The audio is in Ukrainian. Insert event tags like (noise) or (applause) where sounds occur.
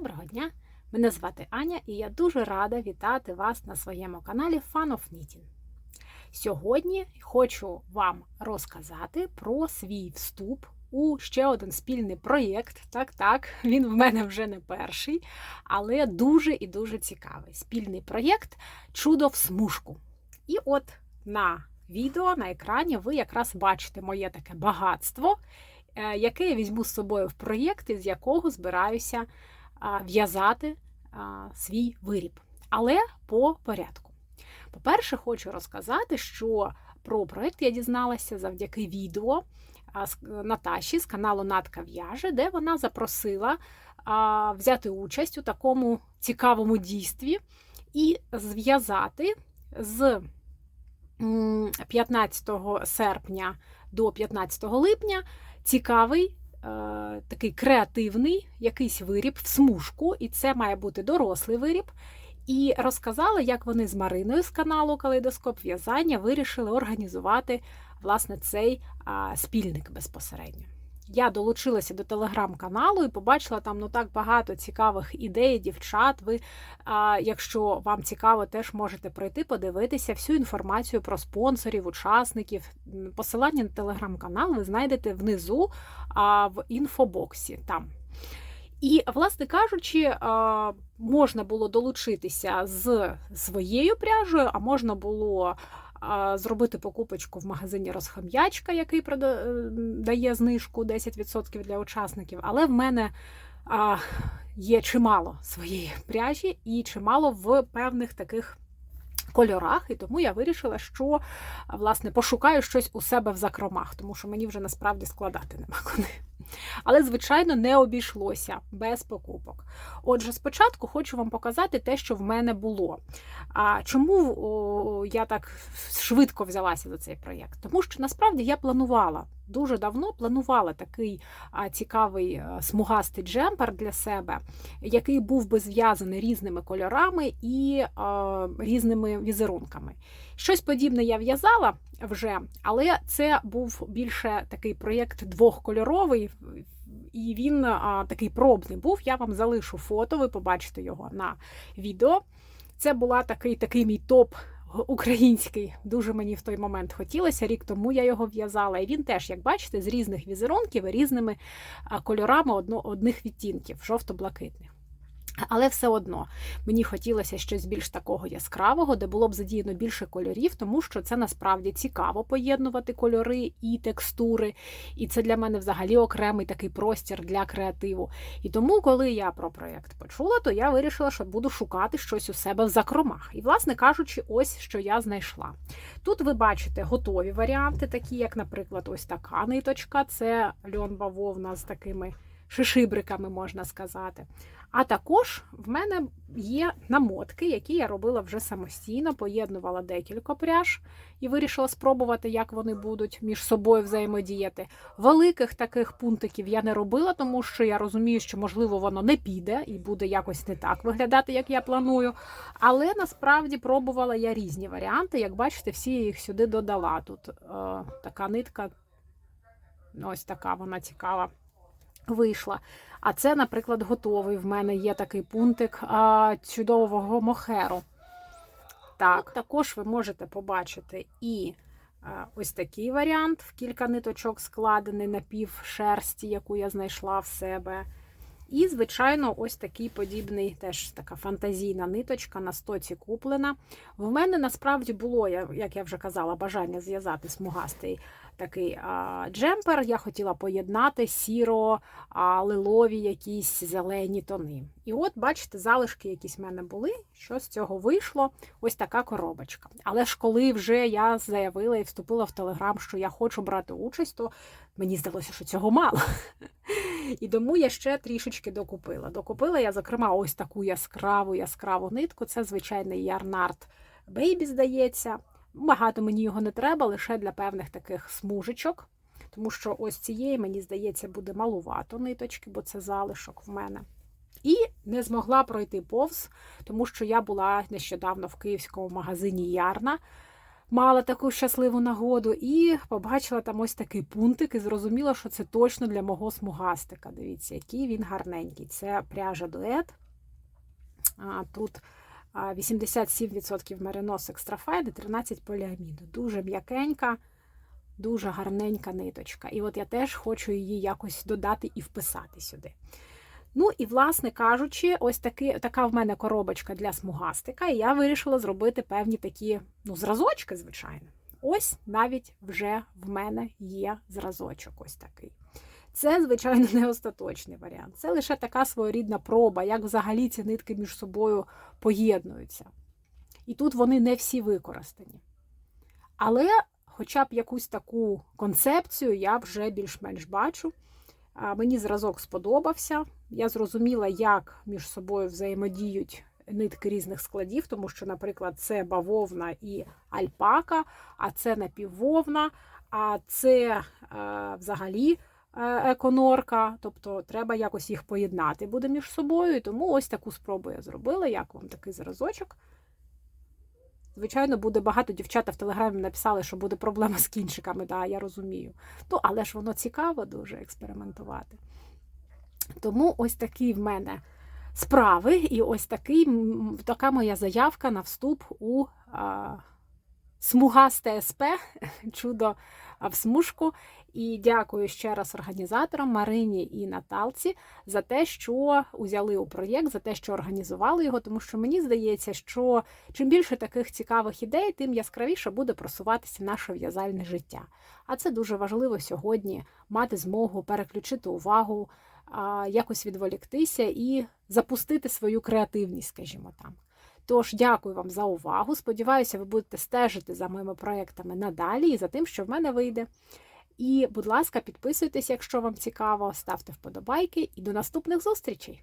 Доброго дня! Мене звати Аня і я дуже рада вітати вас на своєму каналі Fun of Knitting. Сьогодні хочу вам розказати про свій вступ у ще один спільний проєкт. Так, так, він в мене вже не перший, але дуже і дуже цікавий. Спільний проєкт Чудо в смужку. І от на відео на екрані ви якраз бачите моє таке багатство, е, яке я візьму з собою в проєкт, із якого збираюся в'язати свій виріб. Але по порядку. По-перше, хочу розказати, що про проєкт я дізналася завдяки відео Наташі з каналу Натка В'яже, де вона запросила взяти участь у такому цікавому дійстві і зв'язати з 15 серпня до 15 липня цікавий такий креативний якийсь виріб в смужку, і це має бути дорослий виріб. І розказала, як вони з Мариною з каналу Калейдоскоп В'язання вирішили організувати власне цей спільник безпосередньо. Я долучилася до телеграм-каналу і побачила там ну так багато цікавих ідей, дівчат. Ви, а, якщо вам цікаво, теж можете пройти, подивитися всю інформацію про спонсорів, учасників. Посилання на телеграм-канал ви знайдете внизу а, в інфобоксі. там. І, власне кажучи, можна було долучитися з своєю пряжею, а можна було зробити покупочку в магазині Розхам'ячка, який дає знижку 10% для учасників. Але в мене є чимало своєї пряжі і чимало в певних таких. Кольорах, і тому я вирішила, що власне пошукаю щось у себе в закромах, тому що мені вже насправді складати нема куди. Але, звичайно, не обійшлося без покупок. Отже, спочатку хочу вам показати те, що в мене було. А чому я так швидко взялася за цей проєкт? Тому що насправді я планувала. Дуже давно планувала такий цікавий а, смугастий джемпер для себе, який був би зв'язаний різними кольорами і різними візерунками. Щось подібне я в'язала вже, але це був більше такий проєкт двохкольоровий, і він а, такий пробний був. Я вам залишу фото, ви побачите його на відео. Це була такий такий мій топ. Український, дуже мені в той момент хотілося. Рік тому я його в'язала. І він теж, як бачите, з різних візерунків і різними кольорами одних відтінків, жовто-блакитних. Але все одно мені хотілося щось більш такого яскравого, де було б задіяно більше кольорів, тому що це насправді цікаво поєднувати кольори і текстури. І це для мене взагалі окремий такий простір для креативу. І тому, коли я про проєкт почула, то я вирішила, що буду шукати щось у себе в закромах. І, власне кажучи, ось що я знайшла. Тут ви бачите готові варіанти, такі, як, наприклад, ось така ниточка, це льон бавовна з такими шишибриками, можна сказати. А також в мене є намотки, які я робила вже самостійно, поєднувала декілька пряж і вирішила спробувати, як вони будуть між собою взаємодіяти. Великих таких пунктиків я не робила, тому що я розумію, що, можливо, воно не піде і буде якось не так виглядати, як я планую. Але насправді пробувала я різні варіанти. Як бачите, всі я їх сюди додала. Тут е, така нитка, ось така вона цікава вийшла. А це, наприклад, готовий. В мене є такий пунктик а, чудового мохеру. Так, Також ви можете побачити і а, ось такий варіант в кілька ниточок складений на пів шерсті, яку я знайшла в себе. І, звичайно, ось такий подібний, теж така фантазійна ниточка на стоці куплена. В мене насправді було, як я вже казала, бажання зв'язати смугастий такий а, джемпер. Я хотіла поєднати сіро, а, лилові якісь зелені тони. І от, бачите, залишки якісь в мене були. Що з цього вийшло? Ось така коробочка. Але ж коли вже я заявила і вступила в Телеграм, що я хочу брати участь, то мені здалося, що цього мало. І тому я ще трішечки докупила. Докупила я, зокрема, ось таку яскраву яскраву нитку. Це звичайний ярнард Бейбі, здається. Багато мені його не треба, лише для певних таких смужечок. Тому що ось цієї, мені здається, буде малувато ниточки, бо це залишок в мене. І не змогла пройти повз, тому що я була нещодавно в київському магазині Ярна. мала таку щасливу нагоду і побачила там ось такий пунктик і зрозуміла, що це точно для мого смугастика. Дивіться, який він гарненький. Це пряжа дует. А, Тут 87% меринос екстрафайн і 13 поліаміду. Дуже м'якенька, дуже гарненька ниточка. І от я теж хочу її якось додати і вписати сюди. Ну і, власне кажучи, ось таки, така в мене коробочка для смугастика, і я вирішила зробити певні такі ну, зразочки, звичайно. Ось навіть вже в мене є зразочок ось такий. Це, звичайно, не остаточний варіант. Це лише така своєрідна проба, як взагалі ці нитки між собою поєднуються. І тут вони не всі використані. Але хоча б якусь таку концепцію я вже більш-менш бачу. Мені зразок сподобався. Я зрозуміла, як між собою взаємодіють нитки різних складів, тому що, наприклад, це бавовна і альпака, а це напіввовна, а це е, взагалі еконорка. Тобто треба якось їх поєднати буде між собою. Тому ось таку спробу я зробила. Як вам такий зразочок? Звичайно, буде багато дівчата в телеграмі написали, що буде проблема з кінчиками, да, я розумію. Ну, але ж воно цікаво дуже експериментувати. Тому ось такі в мене справи, і ось такий, така моя заявка на вступ у а, смугасте СП, (laughs) чудо в смужку. І дякую ще раз організаторам Марині і Наталці за те, що узяли у проєкт, за те, що організували його, тому що мені здається, що чим більше таких цікавих ідей, тим яскравіше буде просуватися наше в'язальне життя. А це дуже важливо сьогодні мати змогу переключити увагу, якось відволіктися і запустити свою креативність, скажімо там. Тож, дякую вам за увагу. Сподіваюся, ви будете стежити за моїми проектами надалі і за тим, що в мене вийде. І, будь ласка, підписуйтесь, якщо вам цікаво, ставте вподобайки і до наступних зустрічей!